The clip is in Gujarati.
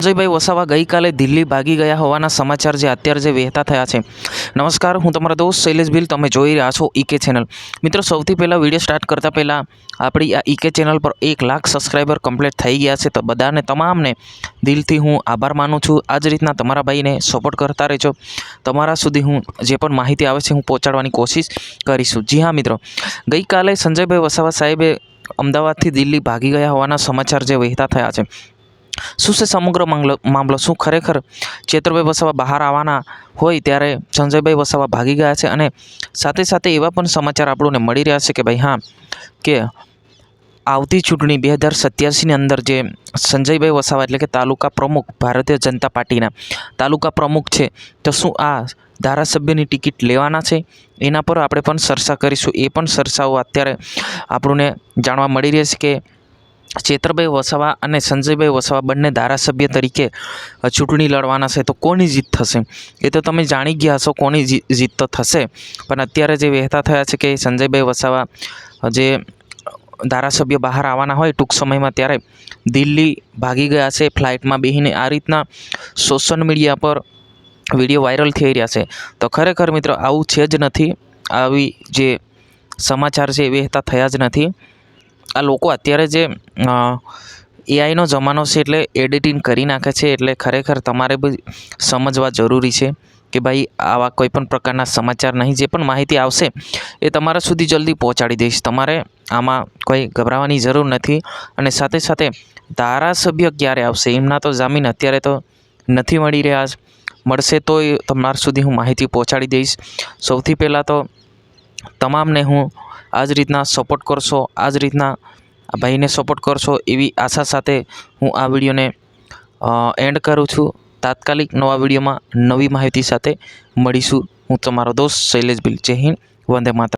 સંજયભાઈ વસાવા ગઈકાલે દિલ્હી ભાગી ગયા હોવાના સમાચાર જે અત્યારે જે વહેતા થયા છે. નમસ્કાર, હું તમારા દોસ્ત શૈલેષ ભીલ. તમે જોઈ રહ્યા છો ઈકે ચેનલ. મિત્રો, સૌથી પહેલાં વીડિયો સ્ટાર્ટ કરતાં પહેલાં આપણી આ ઈકે ચેનલ પર એક લાખ સબસ્ક્રાઈબર કમ્પ્લીટ થઈ ગયા છે તો બધાને, તમામને દિલથી હું આભાર માનું છું. આ જ રીતના તમારા ભાઈને સપોર્ટ કરતા રહેજો. તમારા સુધી હું જે પણ માહિતી આવે છે હું પહોંચાડવાની કોશિશ કરીશું. જી હા, મિત્રો. ગઈકાલે સંજયભાઈ વસાવા સાહેબે અમદાવાદથી દિલ્હી ભાગી ગયા હોવાના સમાચાર જે વહેતા થયા છે. શું છે સમગ્ર મામલો મામલો? શું ખરેખર ચેતરભાઈ વસાવા બહાર આવવાના હોય ત્યારે સંજયભાઈ વસાવા ભાગી ગયા છે અને સાથે સાથે એવા પણ સમાચાર આપણને મળી રહ્યા છે કે ભાઈ હા, કે આવતી ચૂંટણી બે હજાર સત્યાસીની અંદર જે સંજયભાઈ વસાવા એટલે કે તાલુકા પ્રમુખ ભારતીય જનતા પાર્ટીના તાલુકા પ્રમુખ છે, તો શું આ ધારાસભ્યની ટિકિટ લેવાના છે? એના પર આપણે પણ ચર્ચા કરીશું. એ પણ ચર્ચાઓ અત્યારે આપણને જાણવા મળી રહી છે કે ચેતરભાઈ વસાવા અને સંજયભાઈ વસાવા બંને ધારાસભ્ય તરીકે ચૂંટણી લડવાના છે. તો કોની જીત થશે? એ તો તમે જાણી ગયા હશો કોની જીત તો થશે. પણ અત્યારે જે વહેતા થયા છે કે સંજયભાઈ વસાવા જે ધારાસભ્ય બહાર આવવાના હોય ટૂંક સમયમાં ત્યારે દિલ્હી ભાગી ગયા છે, ફ્લાઇટમાં બેહીને. આ રીતના સોશિયલ મીડિયા પર વીડિયો વાયરલ થઈ રહ્યા છે. તો ખરેખર મિત્રો આવું છે જ નથી. આવી જે સમાચાર છે એ વહેતા થયા જ નથી. આ લોકો અત્યારે જે એઆઈનો જમાનો છે એટલે એડિટિંગ કરી નાખે છે એટલે ખરેખર તમારે બી સમજવા જરૂરી છે કે ભાઈ આવા કોઈ પણ પ્રકારના સમાચાર નહીં, જે પણ માહિતી આવશે એ તમારા સુધી જલ્દી પહોંચાડી દઈશ. તમારે આમાં કોઈ ગભરાવાની જરૂર નથી અને સાથે સાથે ધારાસભ્ય ક્યારે આવશે એમના તો જામીન અત્યારે તો નથી મળી રહ્યા મળશે તો તમારા સુધી હું માહિતી પહોંચાડી દઈશ. સૌથી પહેલાં તો તમામને હું આ જ રીતના સપોર્ટ કરશો આ જ રીતના ભાઈને સપોર્ટ કરશો એવી આશા સાથે હું આ વિડીયોને એન્ડ કરું છું. તાત્કાલિક નવા વિડીયોમાં નવી માહિતી સાથે મળીશું હું તમારો દોસ્ત શૈલેષ બિલ. જય હિન્દ, વંદે માતરમ.